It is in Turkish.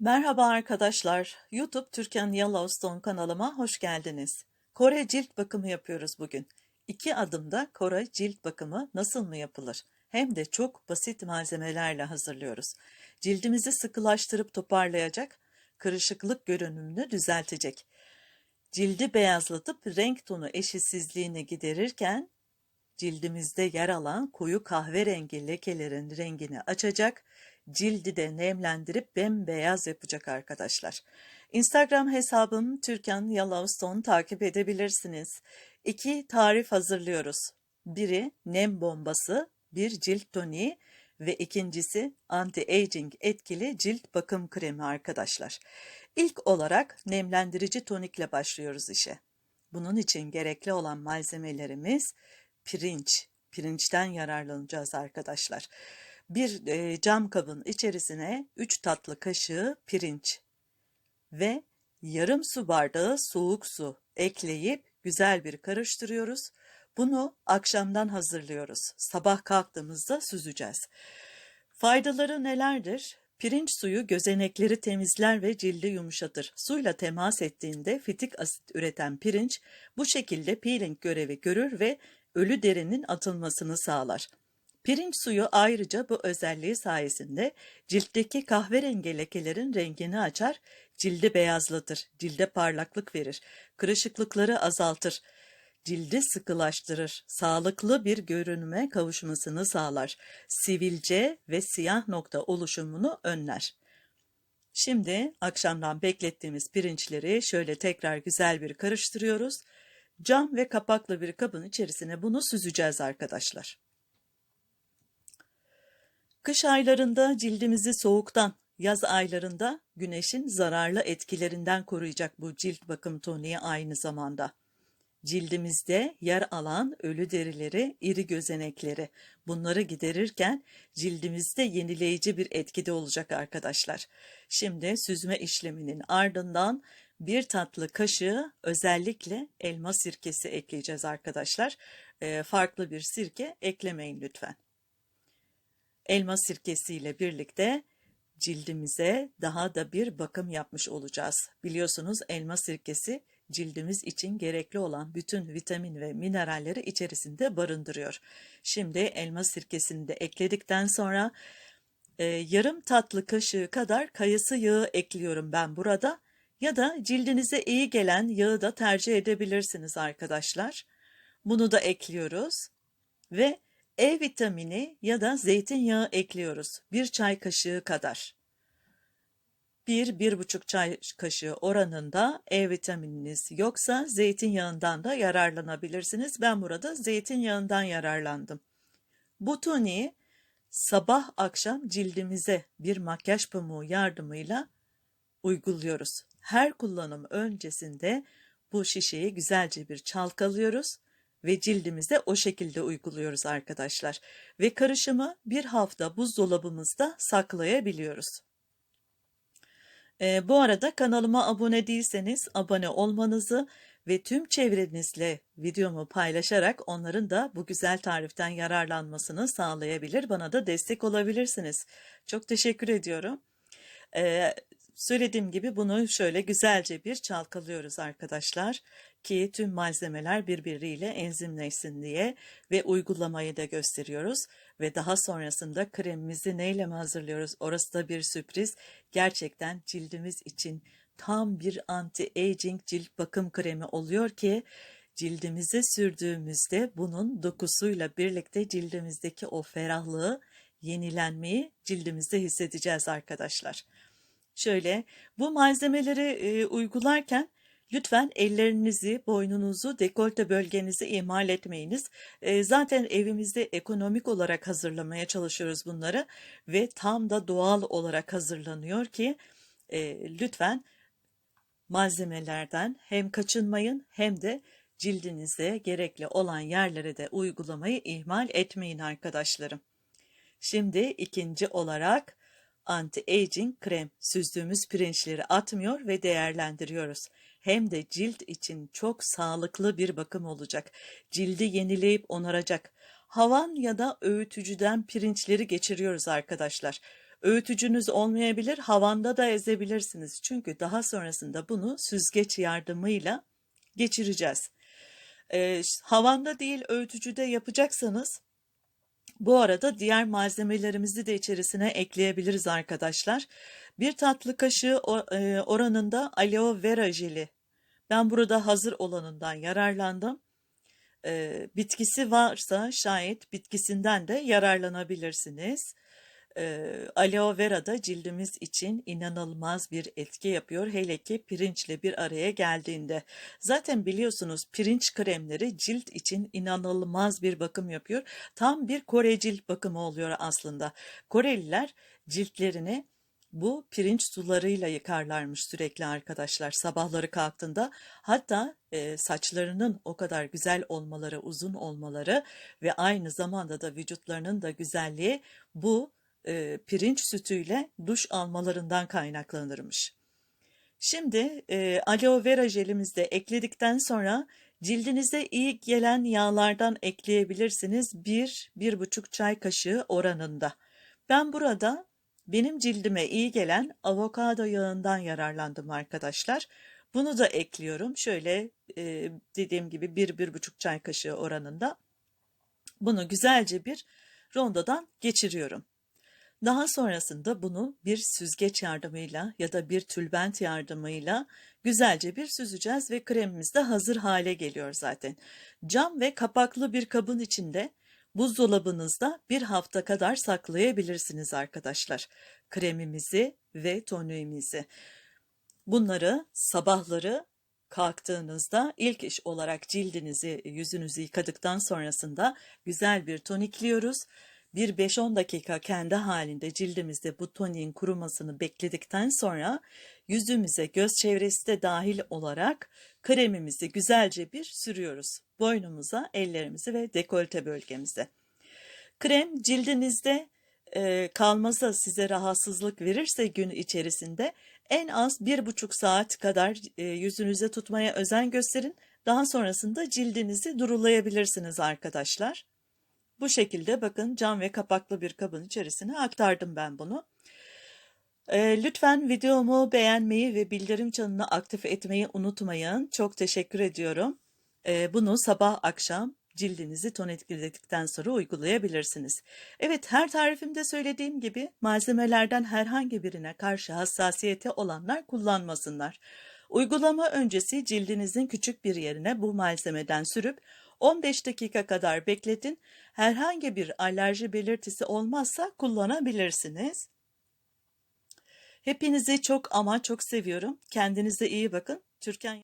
Merhaba arkadaşlar. YouTube Türkan Yellowstone kanalıma hoş geldiniz. Kore cilt bakımı yapıyoruz bugün. İki adımda Kore cilt bakımı nasıl mı yapılır? Hem de çok basit malzemelerle hazırlıyoruz. Cildimizi sıkılaştırıp toparlayacak, kırışıklık görünümünü düzeltecek. Cildi beyazlatıp renk tonu eşitsizliğini giderirken cildimizde yer alan koyu kahverengi lekelerin rengini açacak, cildi de nemlendirip bembeyaz yapacak arkadaşlar. Instagram hesabım Türkan Yellowstone takip edebilirsiniz. İki tarif hazırlıyoruz. Biri nem bombası, bir cilt toniği ve ikincisi anti-aging etkili cilt bakım kremi arkadaşlar. İlk olarak nemlendirici tonikle başlıyoruz işe. Bunun için gerekli olan malzemelerimiz pirinç. Pirinçten yararlanacağız arkadaşlar. Bir e, cam kabın içerisine 3 tatlı kaşığı pirinç ve yarım su bardağı soğuk su ekleyip güzel bir karıştırıyoruz. Bunu akşamdan hazırlıyoruz. Sabah kalktığımızda süzeceğiz. Faydaları nelerdir? Pirinç suyu gözenekleri temizler ve cildi yumuşatır. Suyla temas ettiğinde fitik asit üreten pirinç bu şekilde peeling görevi görür ve ölü derinin atılmasını sağlar. Pirinç suyu ayrıca bu özelliği sayesinde ciltteki kahverengi lekelerin rengini açar, cildi beyazlatır, cilde parlaklık verir, kırışıklıkları azaltır, cildi sıkılaştırır, sağlıklı bir görünüme kavuşmasını sağlar, sivilce ve siyah nokta oluşumunu önler. Şimdi akşamdan beklettiğimiz pirinçleri şöyle tekrar güzel bir karıştırıyoruz. Cam ve kapaklı bir kabın içerisine bunu süzeceğiz arkadaşlar. Kış aylarında cildimizi soğuktan, yaz aylarında güneşin zararlı etkilerinden koruyacak bu cilt bakım toniği aynı zamanda. Cildimizde yer alan ölü derileri, iri gözenekleri bunları giderirken cildimizde yenileyici bir etkide olacak arkadaşlar. Şimdi süzme işleminin ardından bir tatlı kaşığı özellikle elma sirkesi ekleyeceğiz arkadaşlar. E, farklı bir sirke eklemeyin lütfen. Elma sirkesiyle birlikte cildimize daha da bir bakım yapmış olacağız. Biliyorsunuz elma sirkesi cildimiz için gerekli olan bütün vitamin ve mineralleri içerisinde barındırıyor. Şimdi elma sirkesini de ekledikten sonra e, yarım tatlı kaşığı kadar kayısı yağı ekliyorum ben burada. Ya da cildinize iyi gelen yağı da tercih edebilirsiniz arkadaşlar. Bunu da ekliyoruz ve E vitamini ya da zeytinyağı ekliyoruz. Bir çay kaşığı kadar. 1-1,5 çay kaşığı oranında E vitamininiz yoksa zeytinyağından da yararlanabilirsiniz. Ben burada zeytinyağından yararlandım. Bu sabah akşam cildimize bir makyaj pamuğu yardımıyla uyguluyoruz. Her kullanım öncesinde bu şişeyi güzelce bir çalkalıyoruz ve cildimize o şekilde uyguluyoruz arkadaşlar. Ve karışımı bir hafta buzdolabımızda saklayabiliyoruz. E, bu arada kanalıma abone değilseniz abone olmanızı ve tüm çevrenizle videomu paylaşarak onların da bu güzel tariften yararlanmasını sağlayabilir. Bana da destek olabilirsiniz. Çok teşekkür ediyorum. Ee, söylediğim gibi bunu şöyle güzelce bir çalkalıyoruz arkadaşlar ki tüm malzemeler birbiriyle enzimleşsin diye ve uygulamayı da gösteriyoruz. Ve daha sonrasında kremimizi neyle mi hazırlıyoruz? Orası da bir sürpriz. Gerçekten cildimiz için tam bir anti-aging cilt bakım kremi oluyor ki cildimize sürdüğümüzde bunun dokusuyla birlikte cildimizdeki o ferahlığı, yenilenmeyi cildimizde hissedeceğiz arkadaşlar. Şöyle bu malzemeleri e, uygularken lütfen ellerinizi, boynunuzu, dekolte bölgenizi ihmal etmeyiniz. E, zaten evimizde ekonomik olarak hazırlamaya çalışıyoruz bunları ve tam da doğal olarak hazırlanıyor ki e, lütfen malzemelerden hem kaçınmayın hem de cildinize gerekli olan yerlere de uygulamayı ihmal etmeyin arkadaşlarım. Şimdi ikinci olarak anti-aging krem süzdüğümüz pirinçleri atmıyor ve değerlendiriyoruz. Hem de cilt için çok sağlıklı bir bakım olacak. Cildi yenileyip onaracak. Havan ya da öğütücüden pirinçleri geçiriyoruz arkadaşlar. Öğütücünüz olmayabilir, havanda da ezebilirsiniz. Çünkü daha sonrasında bunu süzgeç yardımıyla geçireceğiz. Ee, havanda değil öğütücüde yapacaksanız bu arada diğer malzemelerimizi de içerisine ekleyebiliriz arkadaşlar. Bir tatlı kaşığı e, oranında aloe vera jeli. Ben burada hazır olanından yararlandım. Ee, bitkisi varsa şayet bitkisinden de yararlanabilirsiniz. Ee, aloe vera da cildimiz için inanılmaz bir etki yapıyor. Hele ki pirinçle bir araya geldiğinde. Zaten biliyorsunuz pirinç kremleri cilt için inanılmaz bir bakım yapıyor. Tam bir Kore cilt bakımı oluyor aslında. Koreliler ciltlerini bu pirinç sularıyla yıkarlarmış sürekli arkadaşlar sabahları kalktığında. Hatta e, saçlarının o kadar güzel olmaları, uzun olmaları ve aynı zamanda da vücutlarının da güzelliği bu e, pirinç sütüyle duş almalarından kaynaklanırmış. Şimdi e, aloe vera jelimizi de ekledikten sonra cildinize iyi gelen yağlardan ekleyebilirsiniz. 1-1,5 çay kaşığı oranında. Ben burada benim cildime iyi gelen avokado yağından yararlandım arkadaşlar. Bunu da ekliyorum. Şöyle e, dediğim gibi 1-1,5 çay kaşığı oranında. Bunu güzelce bir rondodan geçiriyorum. Daha sonrasında bunu bir süzgeç yardımıyla ya da bir tülbent yardımıyla güzelce bir süzeceğiz ve kremimiz de hazır hale geliyor zaten. Cam ve kapaklı bir kabın içinde buzdolabınızda bir hafta kadar saklayabilirsiniz arkadaşlar. Kremimizi ve toniğimizi. Bunları sabahları kalktığınızda ilk iş olarak cildinizi, yüzünüzü yıkadıktan sonrasında güzel bir tonikliyoruz. Bir 5-10 dakika kendi halinde cildimizde bu toniğin kurumasını bekledikten sonra yüzümüze göz çevresi de dahil olarak kremimizi güzelce bir sürüyoruz. Boynumuza, ellerimizi ve dekolte bölgemize. Krem cildinizde e, kalmasa size rahatsızlık verirse gün içerisinde en az bir buçuk saat kadar e, yüzünüze tutmaya özen gösterin. Daha sonrasında cildinizi durulayabilirsiniz arkadaşlar. Bu şekilde bakın cam ve kapaklı bir kabın içerisine aktardım ben bunu. E, lütfen videomu beğenmeyi ve bildirim çanını aktif etmeyi unutmayın. Çok teşekkür ediyorum. E, bunu sabah akşam cildinizi tonetledikten sonra uygulayabilirsiniz. Evet her tarifimde söylediğim gibi malzemelerden herhangi birine karşı hassasiyeti olanlar kullanmasınlar. Uygulama öncesi cildinizin küçük bir yerine bu malzemeden sürüp 15 dakika kadar bekletin. Herhangi bir alerji belirtisi olmazsa kullanabilirsiniz. Hepinizi çok ama çok seviyorum. Kendinize iyi bakın. Türkan